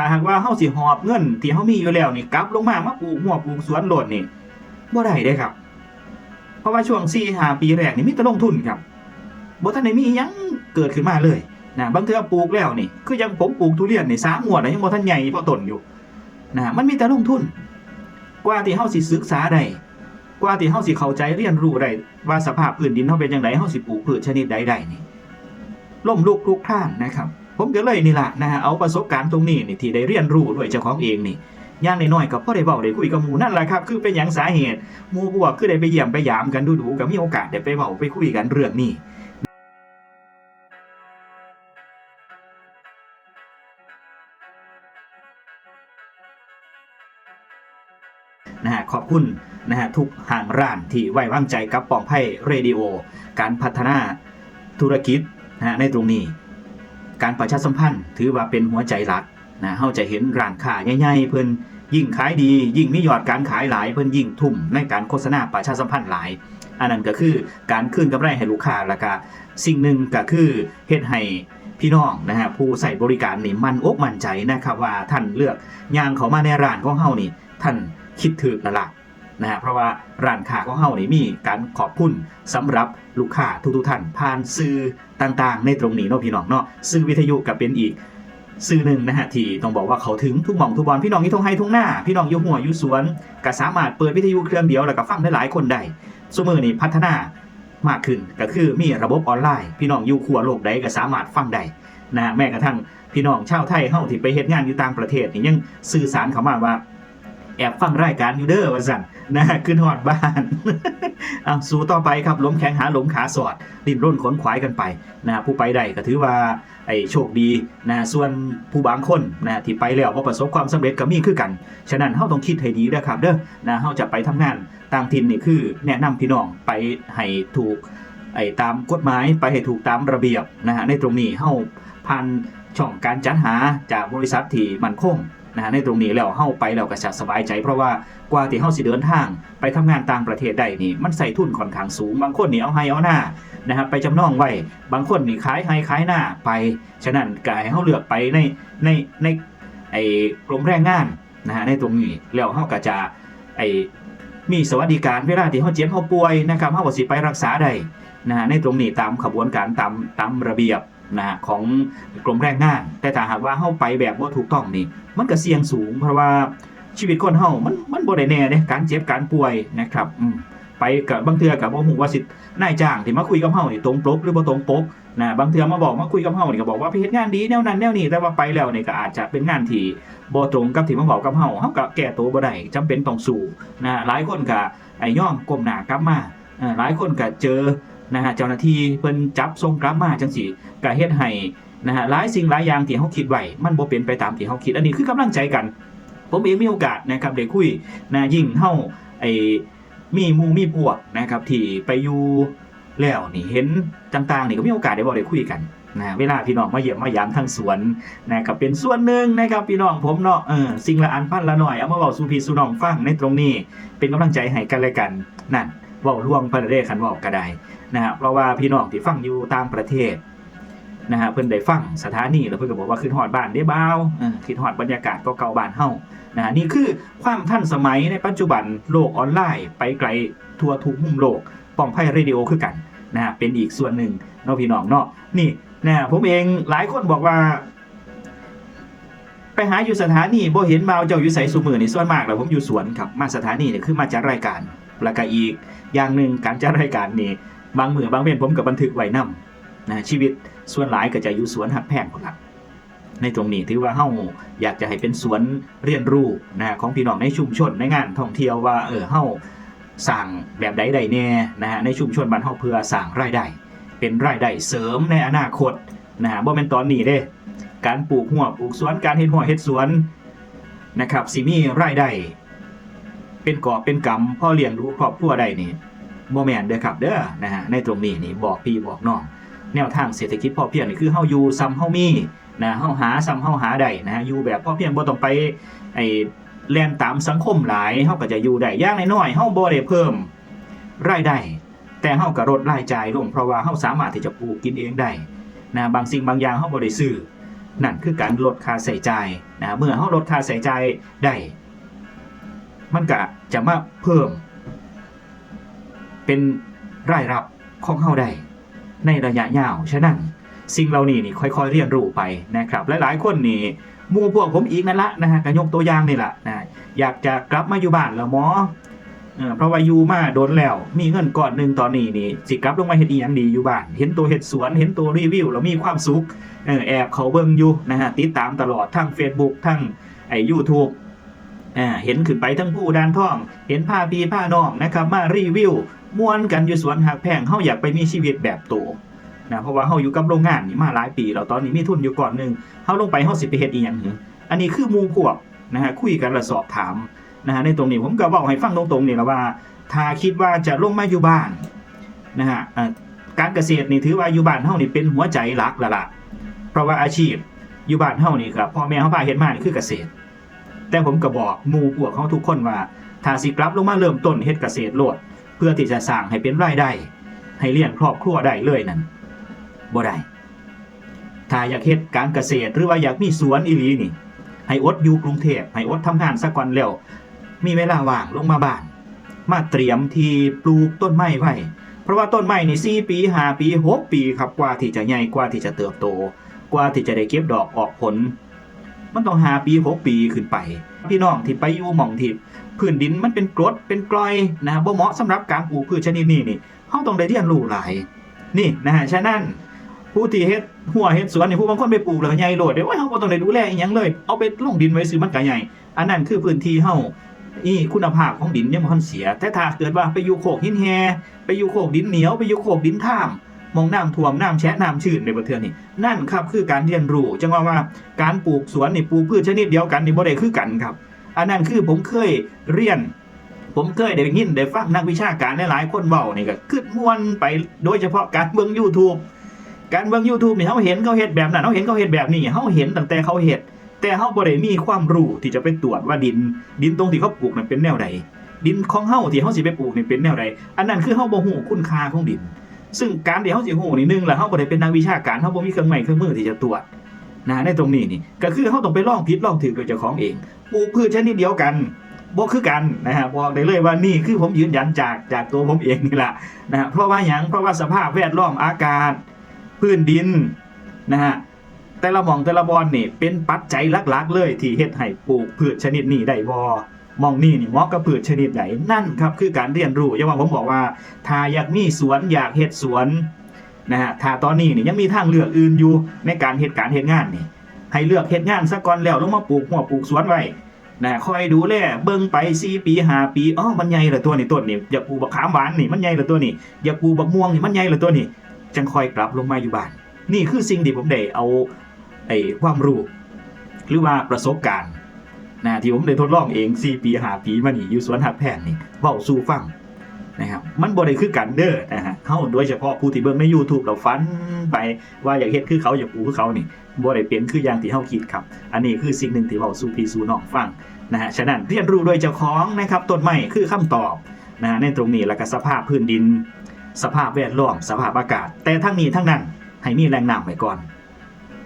ถ้าหากว่าเฮาสิหอบเงินที่เฮามีอยู่แล้วนี่กลับลงมามาปลูกหัวปลูกสวนโลดนี่บ่ได้เด้ครับ เพราะว่าช่วง4-5ปีแรกนี่มีแต่ลงทุนครับบ่ทันได้มีหยังเกิดขึ้นมาเลยนะบางเทื่อปลูกแล้วนี่คือยังผมปลูกทุเรียนนี่3งวดแล้วยังบ่ทันใหญ่พอต้นอยู่นะมันมีแต่ลงทุน กว่าที่เฮาสิศึกษาได้กว่าที่เฮาสิเข้าใจเรียนรู้ได้ว่าสภาพพื้นดินเฮาเป็นจังไดเฮาสิปลูกพืชชนิดใดได้นี่ล่มลุกคลุกคลานนะครับ ผมก็เลยนี่แหละนะฮะเอาประสบการณ์ตรงนี้นี่ที่ได้เรียนรู้ด้วยเจ้าของเองนี่อย่างน้อยๆก็พอได้เว้าได้คุยกับหมู่นั่นแหละครับ คือเป็นหยังสาเหตุหมู่พวกคือได้ไปเยี่ยมไปยามกันดูๆก็มีโอกาสได้ไปเว้าไปคุยกันเรื่องนี้นะฮะขอบคุณนะฮะทุกห่างร้านที่ไว้วางใจกับปองไพ่เรดิโอ การพัฒนาธุรกิจนะฮะในตรงนี้ การประชาสัมพันธ์ถือว่าเป็นหัวใจหลักนะเฮาจะเห็นร้านค้าใหญ่ๆเพิ่นยิ่งขายดี ยิ่งมียอดการขายหลายเพิ่นยิ่งทุ่มในการโฆษณาประชาสัมพันธ์หลาย อันนั้นก็คือการคืนกำไรให้ลูกค้าแล้วก็สิ่งหนึ่งก็คือเฮ็ดให้พี่น้องนะฮะผู้ใส่บริการนี่มันอกมั่นใจนะครับว่าท่านเลือกย่างเขามาในร้านของเฮานี่ ท่านคิดถึกล้วล่ะ นะฮะเพราะว่าร้านค้าของเฮานี่มีการขอบคุณสำหรับลูกค้าทุกๆท่านผ่านสื่อต่างๆ ในตรงนี้เนาะพี่น้องเนาะสื่อวิทยุก็เป็นอีกสื่อหนึ่งนะฮะที่ต้องบอกว่าเขาถึงทุกหม่องทุกบอลพี่น้องที่ทุ่งไฮทุ่งหน้าพี่น้องอยู่หัวอยู่สวนก็สามารถเปิดวิทยุเครื่องเดียวแล้วก็ฟังได้หลายคนได้สมือนี่พัฒนามากขึ้นก็คือมีระบบออนไลน์ พี่น้องอยู่ขัวโลกใดก็สามารถฟังได้นะแม้กระทั่งพี่น้องชาวไทยเฮาที่ไปเฮ็ดงานอยู่ต่างประเทศนี่ยังสื่อสารเข้ามาว่า แอบฟังรายการอยู่เด้อว่าสั่นนะขึ้นหอดบ้านเอาสู่ต่อไปครับล้มแข้งหาล้มขาสอดดิ้นร่นขนขวายกันไปนะฮะผู้ไปได้ก็ถือว่าไอ้โชคดีนะส่วนผู้บางคนนะที่ไปแล้วบ่ประสบความสำเร็จก็มีคือกัน ฉะนั้นเฮาต้องคิดให้ดีด้ครับเด้อนะเฮาจะไปทำงานต่างถิ่นนี่คือแนะนำพี่น้องไปให้ถูกไอ้ตามกฎหมายไปให้ถูกตามระเบียบนะฮะในตรงนี้เฮาผ่านช่องการจัดหาจากบริษัทที่มั่นคง นะฮะในตรงนี้แล้วเฮาไปแล้วก็จะสบายใจ เพราะว่ากว่าที่เฮาสิเดินทาง ไปทำงานต่างประเทศได้นี่มันใส่ทุนค่อนข้างสูง บางคนนี่เอาให้เอาหน้านะครับไปจำนองไว้บางคนนี่ขายให้ขายหน้าไปฉะนั้นก็ให้เฮาเลือกไปในในในไอ้กรมแรงงานนะฮะในตรงนี้แล้วเฮาก็จะไอ้มีสวัสดิการเวลาที่เฮาเจ็บเฮาป่วยนะครับเฮาก็สิไปรักษาได้นะฮะในตรงนี้ตามขบวนการตามตามระเบียบ นะของกรมแรงงาน แต่ถ้าหากว่าเฮาไปแบบบ่าถูกต้องนี่ มันก็เสี่ยงสูงเพราะว่าชีวิตคนเฮามันมันบ่ได้แน่เด้การเจ็บการป่วยนะครับอืไปกับบางเทื่อกับบ่ฮู้ว่าสินายจ้างที่มาคุยกับเฮานี่ตรงปกหรือบ่ตรงปกนะบางเทื่อมาบอกมาคุยกับเฮานี่ก็บอกว่าไปเฮ็ดงานดีแนวนั้นแนวนี้แต่ว่าไปแล้วนี่ก็อาจจะเป็นงานที่บ่ตรงกับที่มาบอกกับเฮาเฮาก็แก้ตัวบ่ได้จำเป็นต้องสู้นะหลายคนก็ไอ้ย่อมก้มหน้ากลับมาอ่าหลายคนก็เจอ นะฮะเจ้าหน้าที่เพิ่นจับส่งกลับมาจังซี่ก็เฮ็ดให้นะฮะหลายสิ่งหลายอย่างที่เขาคิดไว้มันบ่เป็นไปตามที่เขาคิด อันนี้คือกำลังใจกัน ผมเองมีโอกาสนะครับได้คุยนะยิ่งเฮาไอ้มีมูมีพวกนะครับที่ไปอยู่แล้วนี่เห็นต่างๆนี่ก็มีโอกาสได้บอกได้คุยกันนะเวลาพี่น้องมาเยี่ยมมายามทั้งสวนนะครับเป็นส่วนหนึ่งนะครับพี่น้องผมเนาะเออสิ่งละอันพันละหน่อยเอามาเว้าสู่พี่สู่น้องฟังในตรงนี้ เป็นกำลังใจให้กันและกันนั่น เว้าล่วงประเดคันเว้าก็ได้นะฮะเพราะว่าพี่น้องที่ฟังอยู่ต่างประเทศนะฮะเพิ่นได้ฟังสถานีแล้วเพิ่นก็บอกว่าขึ้นฮอดบ้านได้เบาออขึ้นฮอดบรรยากาศก็เก่าบ้านเฮานะฮะนี่คือความทันสมัยในปัจจุบันโลกออนไลน์ ไปไกลทั่วทุกมุมโลกป้องไพ่เรดิโอคือกันนะฮะเป็นอีกส่วนหนึ่งเนาะพี่น้องเนาะนี่นะฮะผมเองหลายคนบอกว่า ไปหาอยู่สถานีบ่เห็นเมาเจ้าอยู่ไสสุมือนี่ส่วนมากแล้วผมอยู่สวนครับมาสถานีเนี่ยคือมาจัดรายการ แล้วก็อีกอย่างหนึ่งการจัดรายการนี่บางมือบางเว้นผมก็บันทึกไว้นํนะชีวิตส่วนหลายก็จะอยู่สวนหักแพงพุ่นละในตรงนี้ถือว่าเฮ้าอยากจะให้เป็นสวนเรียนรู้นะของพี่น้องในชุมชนในงานท่องเที่ยวว่าเออเฮ้าสร้างแบบใดใดแน่นะฮะในชุมชนบ้านเฮาเพื่อสร้างรายได้เป็นรายได้เสริมในอนาคตนะฮะบ่แม่นตอนนี้เด้การปลูกหัวปลูกสวนการเฮ็ดหัวเฮ็ดสวนนะครับสิมีรายได้ เป็นกอบเป็นกำพ่อเลี้ยงดูครอบครัวได้นี่บ่แมนเด้อครับเด้อนะฮะในตรงนี้นี่บอกพี่บอกน้องแนวทางเศรษฐกิจพอเพียงนี่คือเฮาอยู่ซ้ำเฮามีนะเฮาหาซ้ำเฮาหาได้นะฮะอยู่แบบพอเพียงบ่ต้องไปไอ้แล่นตามสังคมหลายเฮาก็จะอยู่ได้ย่างน้อยๆเฮาบ่ได้เพิ่มรายได้แต่เฮาก็ลดรายจ่ายลงเพราะว่าเฮาสามารถที่จะปลูกกินเองได้นะบางสิ่งบางอย่างเฮาบ่ได้ซื้อนั่นคือการลดค่าใช้จ่ายนะเมื่อเฮาลดค่าใช้จ่ายได้ มันก็จะมาเพิ่ม เป็นรายรับของเฮาได้ ในระยะยาวฉะนั้นสิ่งเหล่านี้นี่ค่อยๆเรียนรู้ไปนะครับ หลายๆคนนี่มูพวกผมอีกนั่นละนะฮะกยกตัวอย่างนี่แหละนะอยากจะกลับมาอยู่บ้านแล้วหมอเพราะว่าอยู่มาโดนแล้ว มีเงินก้อนหนึ่งตอนนี้นี่สิกลับลงมาเฮ็ดอีหยังดีอยู่บ้าน เห็นตัวเฮ็ดสวนเห็นตัวรีวิวแล้วมีความสุขแอบเขาเบิ่งอยู่นะฮะติดตามตลอดทั้ง Facebook ทั้งไอ้ YouTube อ่าเห็นขึ้นไปทั้งผู้ดานท่อง เห็นผ้าพีผ้าน้องนะครับ มารีวิวม่วนกันอยู่สวนหักแพงเฮาอยากไปมีชีวิตแบบโตนะเพราะว่าเฮาอยู่กับโรงงานนี่มาหลายปีแล้วตอนนี้มีทุนอยู่ก่อนหนึ่งเฮาลงไปเฮาสิไปเฮ็ดอีหยังหึอันนี้คือมูพวกนะฮะคุยกันและสอบถามนะฮะในตรงนี้ผมก็บอกให้ฟังตรงๆนี่และว่า ถ้าคิดว่าจะลงมาอยู่บ้านนะฮะการเกษตรนี่ถือว่าอยู่บ้านเฮานี่เป็นหัวใจหลักล้วล่ะเพราะว่าอาชีพอยู่บ้านเฮานี่ครับพ่อแม่เฮาพาเฮ็ดมานี่คือเกษตร แต่ผมก็บอกหมู่พวกเขาทุกคนว่าถ้าสิกลับลงมาเริ่มต้นเฮ็ดเกษตรโลด เพื่อที่จะสร้างให้เป็นรายได้ ให้เลี้ยงครอบครัวได้เลยนั่นบ่ได้ถ้าอยากเฮ็ดการเกษตรหรือว่าอยากมีสวนอีหลีนี่ ให้อดอยู่กรุงเทพให้อดทำงานสักวันแล้ว มีเวลาว่างลงมาบ้าน มาเตรียมที่ปลูกต้นไม้ไว้เพราะว่าต้นไม้นี่4ปี5ปี6ปีครับกว่าที่จะใหญ่กว่าที่จะเติบโต กว่าที่จะได้เก็บดอกออกผล มันต้องหาปี6ปีขึ้นไป พี่น้องที่ไปอยู่หม่องที่พื้นดินมันเป็นกรดเป็นกลอยนะบ่เหมาะสำหรับการปลูกพืชชนิดนี้นี่เฮาต้องได้เรียนรู้หลาย นี่นะฮะฉะนั้นผู้ที่เฮ็ดหัวเฮ็ดสวนนี่ผู้บางคนไปปลูกแล้วก็ใหญ่โลดเด้โอ้ยเฮาบ่ต้องได้ดูแลอีหยังเลย เอาไปลงดินไว้ซื้อมันก็ใหญ่อันนั้นคือพื้นที่เฮาอีคุณภาพของดินยังบ่ทันเสีย แต่ถ้าเกิดว่าไปอยู่โคกหินแฮไปอยู่โคกดินเหนียวไปอยู่โคกดินท่าม มองน้ำท่วมน้ำแฉะน้ำชื้นในประเทศนี่นั่นครับคือการเรียนรู้จังว่าว่าการปลูกสวนนี่ปลูกพืชชนิดเดียวกันนี่บ่ได้คือกันครับ อันนั้นคือผมเคยเรียน ผมเคยได้ยินได้ฟังนักวิชาการหลายๆคนเว้านี่ก็คือม่วนไปโดยเฉพาะการเบิ่ง YouTube การเบิ่ง YouTube นี่เฮาเห็นเขาเฮ็ดแบบนั้นเฮาเห็นเขาเฮ็ดแบบนี้เฮาเห็นตั้งแต่เขาเฮ็ดแต่เฮาบ่ได้มีความรู้ที่จะไปตรวจว่าดิน ดินตรงที่เขาปลูกนั้นเป็นแนวใดดินของเฮาที่เฮาสิไปปลูกนี่เป็นแนวใดอันนั้นคือเฮาบ่ฮู้คุณค่าของดิน ซึ่งการที่เฮาสิฮู้นี่หนึงแล้วเฮาบ่ได้เป็นนักวิชาการเฮาบ่มีเครื่องไม้เครื่องมือที่จะตรวจนะในตรงนี้นี่ก็คือเฮาต้องไปลองผิดลองถูกโดยเจ้าของเองปลูกพืชชนิดเดียวกันบ่คือกันนะฮะบอกได้เลยว่านี่คือผมยืนยันจากจากตัวผมเองนี่แหละนะฮะเพราะว่าหยังเพราะว่าสภาพแวดล้อมอากาศ พื้นดินนะฮะแต่ละหม่องแต่ละบอนนี่เป็นปัจจัยหลักๆ เลยที่เฮ็ดให้ปลูกพืชชนิดนี้ได้บ่ มองนี่นี่เหมาะกับพืชชนิดไหนนั่นครับคือการเรียนรู้อย่างว่าผมบอกว่า ถ้าอยากมีสวนอยากเฮ็ดสวนนะฮะถ้าตอนนี้นี่ยังมีทางเลือกอื่นอยู่ในการเฮ็ดการเฮ็ดงานนี่ให้เลือกเฮ็ดงานซะก่อนแล้วลงมาปลูกหัวปลูกสวนไว้นะคอยดูแลเบิ่งไป4ปี5ปีอ๋อมันใหญ่ละตัวนี่ต้นนี่อยากปลูกบักขามหวานนี่มันใหญ่ละตัวนี่อยากปลูกบักม่วงนี่มันใหญ่ละตัวนี่จังคอยกลับลงมาอยู่บ้าน นี่คือสิ่งที่ผมได้เอาไอ้ความรู้หรือว่าประสบการณ์ นะที่ผมได้ทดลองเอง4ปี5ปีมานี่อยู่สวนหักแพงนี่เว้าสู่ฟังนะครับมันบ่ได้คือกันเด้อนะฮะเฮาโดยเฉพาะผู้ที่เบิ่งใน YouTube เราฟันไปว่าอยากเฮ็ดคือเขาอยากปูคือเขานี่บ่ได้เป็นคืออย่างที่เฮาคิดครับ อันนี้คือสิ่งหนึ่งที่เว้าสู่พี่สู่น้องฟังนะฮะฉะนั้นเรียนรู้โดยเจ้าของนะครับต้นไม้คือคำตอบนะฮะในตรงนี้แล้วก็สภาพพื้นดิน สภาพแวดล้อมสภาพอากาศ แต่ทั้งนี้ทั้งนั้นให้มีแหล่งน้ำไว้ก่อน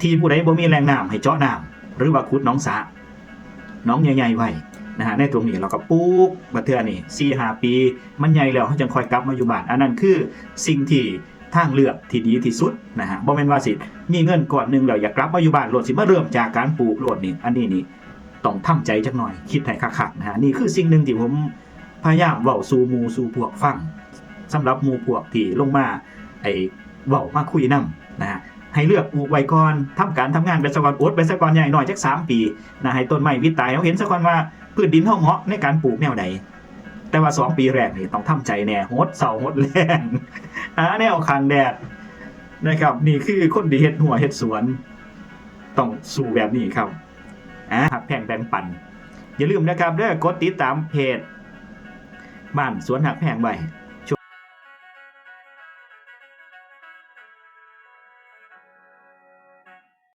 ที่ผู้ใดบ่มีแหล่งน้ำให้เจาะน้ำหรือว่าขุดน้องสระ น้องใหญ่ๆไว้นะฮะในตรงนี้เราก็ปลูกบัดเทื่อนี่4 5ปี มันใหญ่แล้วเขาจึงคอยกลับมาอยู่บ้าน อันนั้นคือสิ่งที่ทางเลือกที่ดีที่สุดนะฮะบ่แม่นว่าสิมีเงินก่อนหนึ่งแล้วอยากกลับมาอยู่บ้านโหลดสิมาเริ่มจากการปลูกโหลดนี่อันนี้นี่ต้องทำใจจักหน่อยคิดให้คักๆนะฮะนี่คือสิ่งหนึ่งที่ผมพยายามเว้าสู่มูสู่พวกฟังสำหรับมูพวกที่ลงมาไอ้เว้ามาคุยนํนะฮะ ให้เลือกปลูกไว้ก่อนทำการทำงานไปสักก่อนอดไปสักก่อนใหญ่หน่อยจัก3ปีนะให้ต้นไม้วิตายเขาเห็นสักก่อนว่าพื้นดินเฮาเหมาะในการปลูกแนวใดแต่ว่า2ปีแรกนี่ต้องทำใจแน่โหดเสาโหดแรงหาแนวคางแดดนะครับนี่คือคนที่เฮ็ดหัวเฮ็ดสวน ต้องสู้แบบนี้ครับอะแพงแบ่งปันอย่าลืมนะครับเด้อกดติดตามเพจบ้านสวนหักแพงไว้